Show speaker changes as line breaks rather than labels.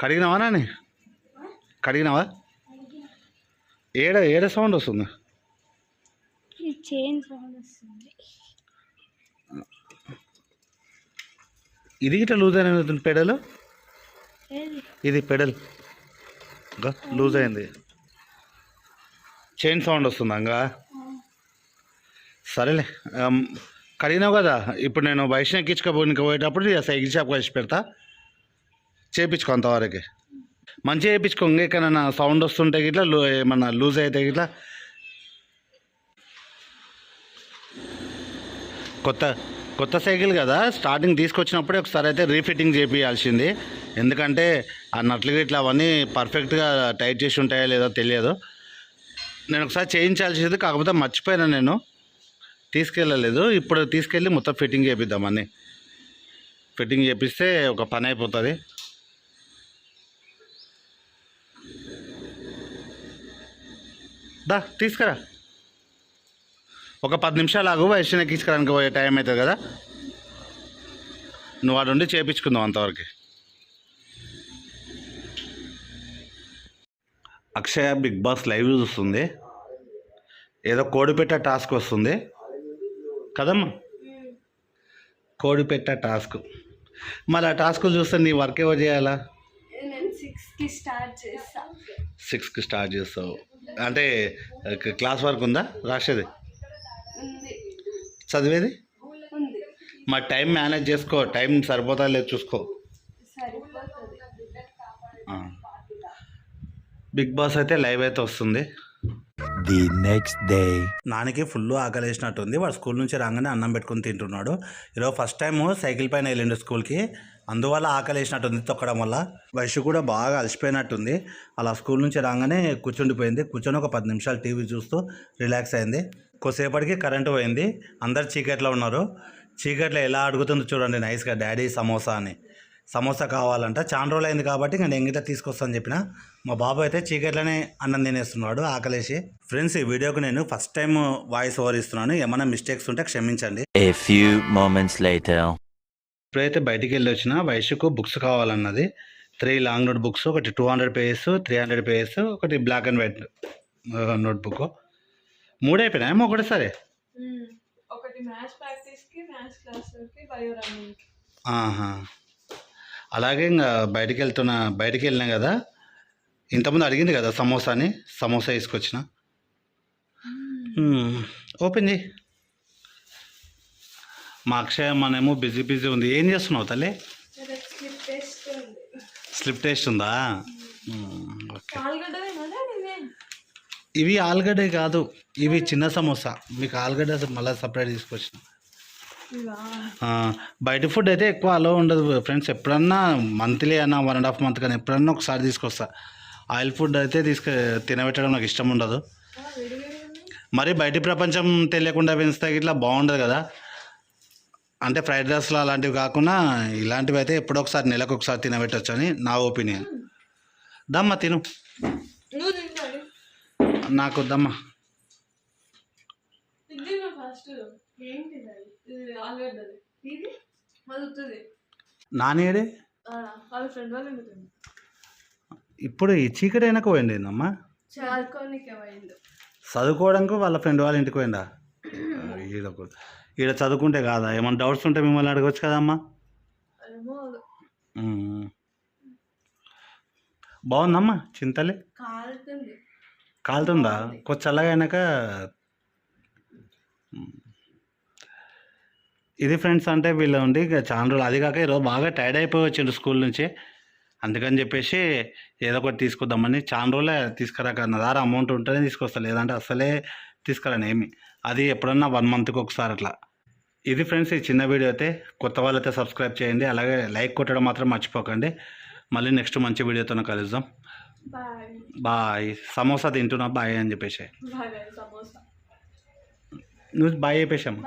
కడిగినావా నాని? కడిగినావా? ఏడ ఏడ సౌండ్ వస్తుంది?
ఈ చైన్ సౌండ్ వస్తుంది.
ఇది గిట్ట లూజ్ అయిన పెడల్ ఇది పెడల్ లూజ్ అయింది. చైన్ సౌండ్ వస్తుందా ఇంకా? సరేలే కడిగినావు కదా ఇప్పుడు నేను వైష్ణవ్ ఎక్కించుకోపోయినకి పోయేటప్పుడు సైకిల్ షాప్ కలిసి పెడతా. చేయించుకో అంతవరకు. మంచిగా చేయించుకో ఇంకెక్కడైనా సౌండ్ వస్తుంటే గిట్లా లూ ఏమన్నా లూజ్ అయితే గిట్లా. కొత్త కొత్త సైకిల్ కదా స్టార్టింగ్ తీసుకొచ్చినప్పుడే ఒకసారి అయితే రీఫిట్టింగ్ చేయించాల్సింది ఎందుకంటే ఆ నట్లు గిట్లా అవన్నీ పర్ఫెక్ట్గా టైట్ చేసి ఉంటాయో లేదో తెలియదు. నేను ఒకసారి చేయించాల్సింది కాకపోతే మర్చిపోయినా నేను. తీసుకెళ్ళలేదు. ఇప్పుడు తీసుకెళ్ళి మొత్తం ఫిట్టింగ్ చేపిద్దామని ఫిట్టింగ్ చేపిస్తే ఒక పని అయిపోతుంది. దా తీసుకురా. ఒక పది నిమిషాలు ఆగు వైశ్యం తీసుకురానికి పోయే టైం అవుతుంది కదా. నువ్వు వాడు ఉండి చేయించుకుందాం అంతవరకు. అక్షయ బిగ్ బాస్ లైవ్ చూస్తుంది. ఏదో కోడిపెట్ట టాస్క్ వస్తుంది. కదమ్మా? కోడిపెట్ట టాస్క్. మరి ఆ టాస్క్ చూస్తే నీ వర్క్ ఎవరు చేయాలా?
సిక్స్కి స్టార్ట్ చేస్తా.
సిక్స్కి స్టార్ట్ చేస్తావు. అంటే క్లాస్ వర్క్ ఉందా? రాసేది? చదివేది? మరి టైం మేనేజ్ చేసుకో. టైం సరిపోతా లేదు చూసుకో. బిగ్ బాస్ అయితే లైవ్ అయితే వస్తుంది.
ది నెక్స్ట్ డే
నానికి ఫుల్ ఆకలి వేసినట్టుంది వాడు స్కూల్ నుంచి రాగానే అన్నం పెట్టుకుని తింటున్నాడు. ఈరోజు ఫస్ట్ టైం సైకిల్ పైన వెళ్ళిండు స్కూల్కి అందువల్ల ఆకలి వేసినట్టుంది తొక్కడం వల్ల. వయసు కూడా బాగా అలసిపోయినట్టుంది. అలా స్కూల్ నుంచి రాగానే కూర్చుండిపోయింది. కూర్చొని ఒక పది నిమిషాలు టీవీ చూస్తూ రిలాక్స్ అయింది. కొద్దిసేపటికి కరెంటు పోయింది. అందరు చీకట్లో ఉన్నారు. చీకట్లో ఎలా అడుగుతుందో చూడండి నైస్గా డాడీ సమోసా అని. సమోసా కావాలంట. చాలా రోజులు అయింది కాబట్టి ఇంకా నేను గిట్ట తీసుకొస్తాను చెప్పిన. మా బాబు అయితే చీకట్లోనే అన్నం తినేస్తున్నాడు ఆకలేసి. ఫ్రెండ్స్ ఈ వీడియోకి నేను ఫస్ట్ టైం వాయిస్ ఓవర్ ఇస్తున్నాను. ఏమైనా మిస్టేక్స్ ఉంటే క్షమించండి.
A few moments later.
ఇప్పుడైతే బయటికి వెళ్ళి వచ్చిన వయసుకు బుక్స్ కావాలన్నది. త్రీ లాంగ్ నోట్ బుక్స్ ఒకటి two hundred pages three hundred pages ఒకటి black and white notebook మూడు అయిపోయినాయేమో ఒకటేసారి.
ఒకటి మ్యాథ్స్ ప్రాక్టీస్కి మ్యాథ్స్ క్లాస్కి బయో రన్నింగ్కి
ఆహా. అలాగే ఇంకా బయటికి వెళ్తున్నా బయటికి వెళ్ళినా కదా ఇంతకుముందు అడిగింది కదా సమోసాని సమోసా తీసుకొచ్చిన. మ్మ్. ఓపెన్ చేయి. మా అక్షయ మనేమో బిజీ బిజీ ఉంది. ఏం చేస్తున్నావు తల్లి?
స్లిప్ టెస్ట్ ఉంది.
ఓకే. ఇవి ఆలుగడ్డ కాదు ఇవి చిన్న సమోసా. మీకు ఆలుగడ్డ మళ్ళీ సపరేట్ తీసుకొచ్చిన. బయట ఫుడ్ అయితే ఎక్కువ అలో ఉండదు ఫ్రెండ్స్. ఎప్పుడన్నా మంత్లీ అన్న వన్ అండ్ హాఫ్ మంత్ కానీ ఎప్పుడన్నా ఒకసారి తీసుకొస్తా. ఆయిల్ ఫుడ్ అయితే తీసుకు తినబెట్టడం నాకు ఇష్టం ఉండదు. మరి బయట ప్రపంచం తెలియకుండా పెంచితే ఇట్లా బాగుండదు కదా. అంటే ఫ్రైడ్ రైస్లో అలాంటివి కాకుండా ఇలాంటివి అయితే ఎప్పుడో ఒకసారి నెలకు ఒకసారి తినబెట్టచ్చు అని నా ఒపీనియన్. దమ్మా తిను. నాకు దమ్మా.
ఇది ఫస్ట్ ఇది ఆలుగడ్డది. ఇది?
నానేడే
వాళ్ళ ఫ్రెండ్ వాళ్ళు ఉంటుంది
ఇప్పుడు ఈ చీకటి వెనక పోయింది ఏందమ్మా?
చదువుకోనికే పోయిండు.
చదువుకోవడానికి వాళ్ళ ఫ్రెండ్ వాళ్ళ ఇంటికి పోయిందా ఈడ ఒక- ఈడ చదువుకుంటే కాదా? ఏమైనా డౌట్స్ ఉంటే మిమ్మల్ని అడగచ్చు కదమ్మా.
ఏమో
ఉమ్. బాగుందమ్మా చింతలే
కాలుతుంది.
కాలుతుందా? కొంచెం చల్లగా అయినాక. ఇది ఫ్రెండ్స్ అంటే వీళ్ళు ఉండి ఇక చాలా రోజులు అది కాక ఈరోజు బాగా టైర్డ్ అయిపోయి వచ్చిండు స్కూల్ నుంచి. అందుకని చెప్పేసి ఏదో ఒకటి తీసుకొద్దామని చాలా రోజులే తీసుకురాక నా దగ్గర అమౌంట్ ఉంటేనే తీసుకొస్తా లేదంటే అసలే తీసుకురాను ఏమి. అది ఎప్పుడన్నా వన్ మంత్కి ఒకసారి అట్లా. ఇది ఫ్రెండ్స్ ఈ చిన్న వీడియో అయితే. కొత్త వాళ్ళైతే సబ్స్క్రైబ్ చేయండి. అలాగే లైక్ కొట్టడం మాత్రం మర్చిపోకండి. మళ్ళీ నెక్స్ట్ మంచి వీడియోతో కలుద్దాం.
బాయ్.
సమోసా తింటున్నా బాయ్ అని చెప్పేసి.
సమోసా.
నువ్వు బాయ్
చెప్పేశాము